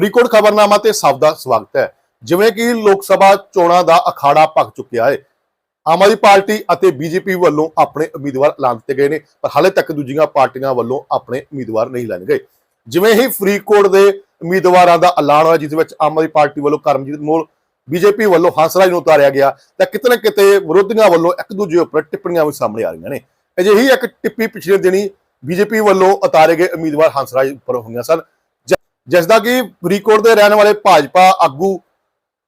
ਫਰੀਦਕੋਟ ਖਬਰਨਾਮਾ ਤੇ ਸਭ ਦਾ ਸਵਾਗਤ ਹੈ। ਜਿਵੇਂ ਕਿ ਲੋਕ ਸਭਾ ਚੋਣਾਂ ਦਾ ਅਖਾੜਾ ਭਖ ਚੁੱਕਿਆ ਹੈ। ਆਮ ਆਦਮੀ ਪਾਰਟੀ ਅਤੇ ਬੀਜੇਪੀ ਵੱਲੋਂ ਆਪਣੇ ਉਮੀਦਵਾਰ ਐਲਾਨ ਦਿੱਤੇ ਗਏ ਨੇ, ਪਰ ਹਾਲੇ ਤੱਕ ਦੂਜੀਆਂ ਪਾਰਟੀਆਂ ਵੱਲੋਂ ਆਪਣੇ ਉਮੀਦਵਾਰ ਨਹੀਂ ਐਲਾਨੇ ਗਏ। ਜਿਵੇਂ ਹੀ ਫਰੀਦਕੋਟ ਦੇ ਉਮੀਦਵਾਰਾਂ ਦਾ ਐਲਾਨ ਹੋਇਆ, ਜਿਸ ਵਿੱਚ ਆਮ ਆਦਮੀ ਪਾਰਟੀ ਵੱਲੋਂ ਕਰਮਜੀਤ ਮੋਲ, ਬੀਜੇਪੀ ਵੱਲੋਂ ਹੰਸਰਾਜ ਨੂੰ ਉਤਾਰਿਆ ਗਿਆ, ਤਾਂ ਕਿਤੇ ਨਾ ਕਿਤੇ ਵਿਰੋਧੀਆਂ ਵੱਲੋਂ ਇੱਕ ਦੂਜੇ ਉੱਪਰ ਟਿੱਪਣੀਆਂ ਵੀ ਸਾਹਮਣੇ ਆ ਰਹੀਆਂ ਨੇ। ਅਜਿਹੀ ਇੱਕ ਟਿੱਪੀ ਪਿਛਲੇ ਦਿਨੀ ਬੀਜੇਪੀ ਵੱਲੋਂ ਉਤਾਰੇ ਗਏ ਉਮੀਦਵਾਰ ਹੰਸਰਾਜ ਉੱਪਰ ਹੋਈਆਂ ਸਨ। ਜਿਸ ਦਾ ਕਿ ਫਰੀਦਕੋਟ ਦੇ ਰਹਿਣ ਵਾਲੇ ਭਾਜਪਾ ਆਗੂ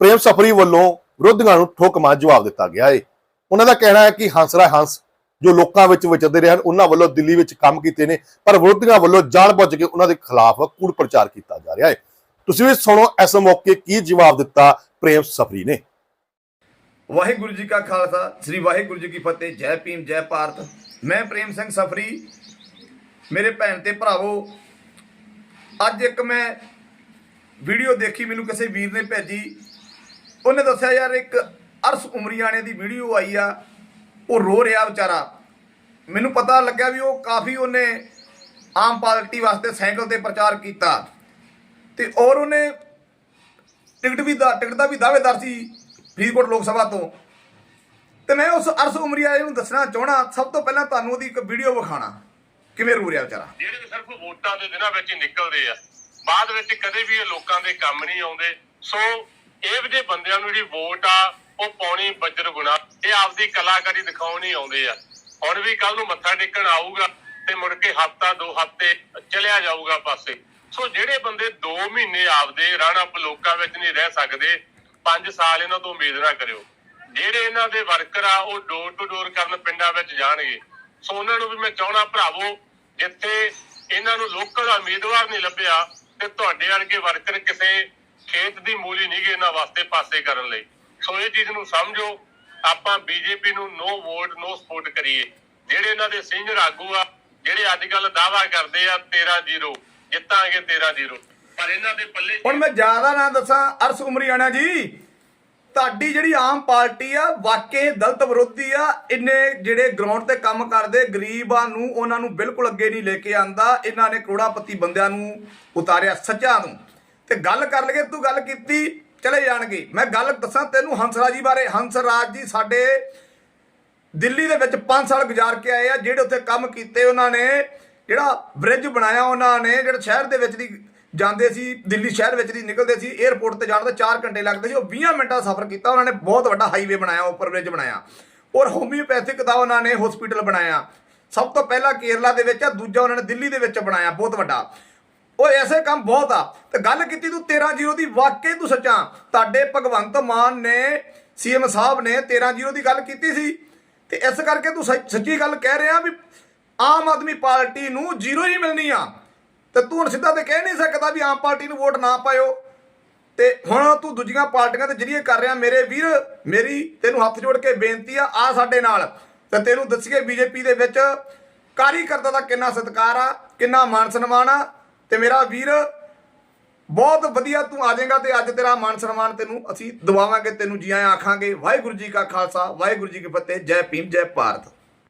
ਪ੍ਰੇਮ ਸਫਰੀ ਵੱਲੋਂ ਵਿਰੋਧੀਆਂ ਨੂੰ ਠੋਕਮਾ ਜਵਾਬ ਦਿੱਤਾ ਗਿਆ ਹੈ ਉਹਨਾਂ ਦਾ ਕਹਿਣਾ ਹੈ ਕਿ ਹੰਸਰਾ ਹੰਸ ਜੋ ਲੋਕਾਂ ਵਿੱਚ ਵਿਚਰਦੇ ਰਹੇ ਹਨ, ਉਹਨਾਂ ਵੱਲੋਂ ਦਿੱਲੀ ਵਿੱਚ ਕੰਮ ਕੀਤੇ ਨੇ, ਪਰ ਵਿਰੋਧੀਆਂ ਵੱਲੋਂ ਜਾਣਬੁੱਝ ਕੇ ਉਹਨਾਂ ਦੇ ਖਿਲਾਫ ਕੂੜ ਪ੍ਰਚਾਰ ਕੀਤਾ ਜਾ ਰਿਹਾ ਹੈ ਤੁਸੀਂ ਵੀ ਸੁਣੋ ਇਸ ਮੌਕੇ ਕੀ ਜਵਾਬ ਦਿੱਤਾ ਪ੍ਰੇਮ ਸਫਰੀ ਨੇ। ਵਾਹਿਗੁਰੂ ਜੀ ਕਾ ਖਾਲਸਾ, ਸ੍ਰੀ ਵਾਹਿਗੁਰੂ ਜੀ ਕੀ ਫਤਿਹ, ਜੈ ਭੀਮ, ਜੈ ਭਾਰਤ। ਮੈਂ ਪ੍ਰੇਮ ਸਿੰਘ ਸਫਰੀ, ਮੇਰੇ ਭੈਣ ਤੇ ਭਰਾਵੋ ਅੱਜ ਇੱਕ ਮੈਂ ਵੀਡੀਓ ਦੇਖੀ, ਮੈਨੂੰ ਕਿਸੇ ਵੀਰ ਨੇ ਭੇਜੀ। ਉਹਨੇ ਦੱਸਿਆ, ਯਾਰ, ਇੱਕ ਅਰਸ ਉਮਰੀਆਣੇ ਦੀ ਵੀਡੀਓ ਆਈ ਆ। ਉਹ ਰੋ ਰਿਹਾ ਵਿਚਾਰਾ। ਮੈਨੂੰ ਪਤਾ ਲੱਗਿਆ ਵੀ ਉਹ ਕਾਫੀ ਉਹਨੇ ਆਮ ਪਾਰਟੀ ਵਾਸਤੇ ਸਾਈਕਲ ਤੇ ਪ੍ਰਚਾਰ ਕੀਤਾ। ਤੇ ਔਰ ਉਹਨੇ ਟਿਕਟ ਵੀ ਦਾ, ਟਿਕਟ ਦਾ ਵੀ ਦਾਅਵੇਦਾਰ ਸੀ ਫਰੀਦਕੋਟ ਲੋਕ ਸਭਾ ਤੋਂ। ਤੇ ਮੈਂ ਉਸ ਅਰਸ ਉਮਰੀਆ ਨੂੰ ਦੱਸਣਾ ਚਾਹਣਾ ਸਭ ਤੋਂ ਪਹਿਲਾਂ ਤੁਹਾਨੂੰ ਉਹਦੀ ਇੱਕ ਵੀਡੀਓ ਵਿਖਾਣਾ ਕਿਵੇਂ ਰੋ ਰਿਹਾ ਵਿਚਾਰਾ? ਜਿਹੜੇ ਸਿਰਫ ਵੋਟਾਂ ਦੇ ਦਿਨਾਂ ਵਿੱਚ ਨਿਕਲਦੇ ਆ, ਬਾਅਦ ਵਿੱਚ ਕਦੇ ਵੀ ਇਹ ਲੋਕਾਂ ਦੇ ਕੰਮ ਨਹੀਂ ਆਉਂਦੇ। ਸੋ ਇਹ ਜਿਹੇ ਬੰਦਿਆਂ ਨੂੰ ਜਿਹੜੀ ਵੋਟ ਆ, ਉਹ ਪਾਉਣੀ ਬੱਜਰ ਗੁਣਾ, ਇਹ ਆਪਦੀ ਕਲਾਕਾਰੀ ਦਿਖਾਉਣ ਆਉਂਦੇ ਆ। ਹੁਣ ਵੀ ਕੱਲ ਨੂੰ ਮੱਥਾ ਟੇਕਣ ਆਊਗਾ ਤੇ ਮੁੜ ਕੇ ਹਫਤਾ, ਦੋ ਹਫ਼ਤੇ ਚਲਿਆ ਜਾਊਗਾ ਪਾਸੇ। ਸੋ ਜਿਹੜੇ ਬੰਦੇ 2 ਮਹੀਨੇ ਆਪਦੇ ਰਣਅਪ ਲੋਕਾਂ ਵਿੱਚ ਨਹੀਂ ਰਹਿ ਸਕਦੇ 5 ਸਾਲ ਇਹਨਾਂ ਤੋਂ ਉਮੀਦ ਨਾ ਕਰਿਓ। ਜਿਹੜੇ ਇਹਨਾਂ ਦੇ ਵਰਕਰ ਆ, ਉਹ ਡੋਰ ਟੂ ਡੋਰ ਕਰਨ ਪਿੰਡਾਂ ਵਿੱਚ ਜਾਣਗੇ। ਸੋ ਉਹਨਾਂ ਨੂੰ ਵੀ ਮੈਂ ਚਾਹਣਾ ਭਰਾਵੋ, ਜਿੱਥੇ ਇਹਨਾਂ ਨੂੰ ਲੋਕਲ ਉਮੀਦਵਾਰ ਨਹੀਂ ਲੱਭਿਆ ਤੇ ਤੁਹਾਡੇ ਵਰਗੇ ਵਰਕਰ ਕਿਸੇ ਖੇਤ ਦੀ ਮੂਲੀ ਨਹੀਂ ਗੇ ਇਹਨਾਂ ਵਾਸਤੇ ਪਾਸੇ ਕਰਨ ਲਈ। ਸੋ ਇਹ ਚੀਜ਼ ਨੂੰ ਸਮਝੋ, ਆਪਾਂ ਬੀਜੇਪੀ ਨੂੰ ਨੋ ਵੋਟ ਨੋ ਸਪੋਰਟ ਕਰੀਏ। ਜਿਹੜੇ ਇਹਨਾਂ ਦੇ ਸੀਨੀਅਰ ਆਗੂ ਆ, ਜਿਹੜੇ ਅੱਜ ਕੱਲ ਦਾਵਾ ਕਰਦੇ ਆ 13-0 ਜਿੱਤਾਂਗੇ 13-0 ਪਰ ਇਹਨਾਂ ਦੇ ਪੱਲੇ ਹੁਣ ਮੈਂ ਜ਼ਿਆਦਾ ਨਾ ਦੱਸਾਂ, ਅਰਸ ਉਮਰੀਆਣਾ ਜੀ ਤੁਹਾਡੀ ਜਿਹੜੀ ਆਮ ਪਾਰਟੀ ਆ, ਵਾਕਈ ਦਲਤ ਵਿਰੋਧੀ ਆ, ਇੰਨੇ ਜਿਹੜੇ ਗਰਾਊਂਡ ਤੇ ਕੰਮ ਕਰਦੇ, ਗਰੀਬਾਂ ਨੂੰ, ਉਹਨਾਂ ਨੂੰ ਬਿਲਕੁਲ ਅੱਗੇ ਨਹੀਂ ਲੈ ਕੇ ਆਂਦਾ, ਇਹਨਾਂ ਨੇ ਕਰੋੜਾਪਤੀ ਬੰਦਿਆਂ ਨੂੰ ਉਤਾਰਿਆ ਸੱਚਾ ਨੂੰ। ਤੇ ਗੱਲ ਕਰ ਲਈਏ, ਤੂੰ ਗੱਲ ਕੀਤੀ, ਚਲੇ ਜਾਣਗੇ। ਮੈਂ ਗੱਲ ਦੱਸਾਂ ਤੈਨੂੰ ਹੰਸਰਾਜ ਜੀ ਬਾਰੇ। ਹੰਸਰਾਜ ਜੀ ਸਾਡੇ ਦਿੱਲੀ ਦੇ ਵਿੱਚ 5 ਸਾਲ ਗੁਜ਼ਾਰ ਕੇ ਆਏ ਆ, ਜਿਹੜੇ ਉੱਥੇ ਕੰਮ ਕੀਤੇ ਉਹਨਾਂ ਨੇ, ਜਿਹੜਾ ਬ੍ਰਿਜ ਬਣਾਇਆ ਉਹਨਾਂ ਨੇ, ਜਿਹੜਾ ਸ਼ਹਿਰ ਦੇ ਵਿੱਚ ਦੀ ਜਾਂਦੇ ਸੀ, ਦਿੱਲੀ ਸ਼ਹਿਰ ਵਿੱਚ ਦੀ ਨਿਕਲਦੇ ਸੀ 에ਅਰਪੋਰਟ ਤੇ ਜਾਣ ਦਾ 4 ਘੰਟੇ ਲੱਗਦੇ ਸੀ, ਉਹ 20 ਮਿੰਟਾਂ ਦਾ ਸਫ਼ਰ ਕੀਤਾ, ਉਹਨਾਂ ਨੇ ਬਹੁਤ ਵੱਡਾ ਹਾਈਵੇ ਬਣਾਇਆ, ਉੱਪਰ ਬ੍ਰਿਜ ਬਣਾਇਆ। ਔਰ ਹੋਮਿਓਪੈਥਿਕ ਦਾ ਉਹਨਾਂ ਨੇ ਹਸਪੀਟਲ ਬਣਾਇਆ। ਸਭ ਤੋਂ ਪਹਿਲਾਂ ਕੇਰਲਾ ਦੇ ਵਿੱਚ ਆ, ਦੂਜਾ ਉਹਨਾਂ ਨੇ ਦਿੱਲੀ ਦੇ ਵਿੱਚ ਬਣਾਇਆ, ਬਹੁਤ ਵੱਡਾ। ਉਹ ਐਸੇ ਕੰਮ ਬਹੁਤ ਆ। ਤੇ ਗੱਲ ਕੀਤੀ ਤੂੰ 13-0 ਦੀ, ਵਾਕਈ ਤੂੰ ਸੱਚਾ, ਤੁਹਾਡੇ ਭਗਵੰਤ ਮਾਨ ਨੇ ਸੀਐਮ ਸਾਹਿਬ ਨੇ 13-0 ਦੀ ਗੱਲ ਕੀਤੀ ਸੀ। ਤੇ ਇਸ ਕਰਕੇ ਤੂੰ ਸੱਚ- ਸੱਚੀ ਗੱਲ ਕਹਿ ਰਿਹਾ ਵੀ ਆਮ ਆਦਮੀ ਪਾਰਟੀ ਨੂੰ ਜ਼ੀਰੋ ਹੀ ਮਿਲਣੀ ਆ। ਤੇ ਤੂੰ ਹੁਣ ਸਿੱਧਾ ਤੇ ਕਹਿ ਨਹੀਂ ਸਕਦਾ ਵੀ ਆਮ ਪਾਰਟੀ ਨੂੰ ਵੋਟ ਨਾ ਪਾਇਓ। ਤੇ ਹੁਣ ਤੂੰ ਦੂਜੀਆਂ ਪਾਰਟੀਆਂ ਦੇ ਜਰੀਏ ਕਰ ਰਿਹਾ ਮੇਰੇ ਵੀਰ, ਮੇਰੀ ਤੈਨੂੰ ਹੱਥ ਜੋੜ ਕੇ ਬੇਨਤੀ ਆ ਆ ਸਾਡੇ ਨਾਲ। ਤੇ ਤੈਨੂੰ ਦੱਸੀਏ ਬੀਜੇਪੀ ਦੇ ਵਿੱਚ ਕਾਰੀਕਰਤਾ ਦਾ ਕਿੰਨਾ ਸਤਿਕਾਰ ਆ, ਕਿੰਨਾ ਮਾਨ ਸਨਮਾਨ ਆ। ਤੇ ਮੇਰਾ ਵੀਰ, ਬਹੁਤ ਵਧੀਆ ਤੂੰ ਆ ਜਾਏਗਾ ਤੇ ਅੱਜ ਤੇਰਾ ਮਾਨ ਸਨਮਾਨ ਤੈਨੂੰ ਅਸੀਂ ਦਵਾਵਾਂਗੇ, ਤੈਨੂੰ ਜੀ ਆਇਆਂ ਆਖਾਂਗੇ। ਵਾਹਿਗੁਰੂ ਜੀ ਕਾ ਖਾਲਸਾ, ਵਾਹਿਗੁਰੂ ਜੀ ਕੀ ਫਤਿਹ, ਜੈ ਭੀਮ, ਜੈ ਭਾਰਤ।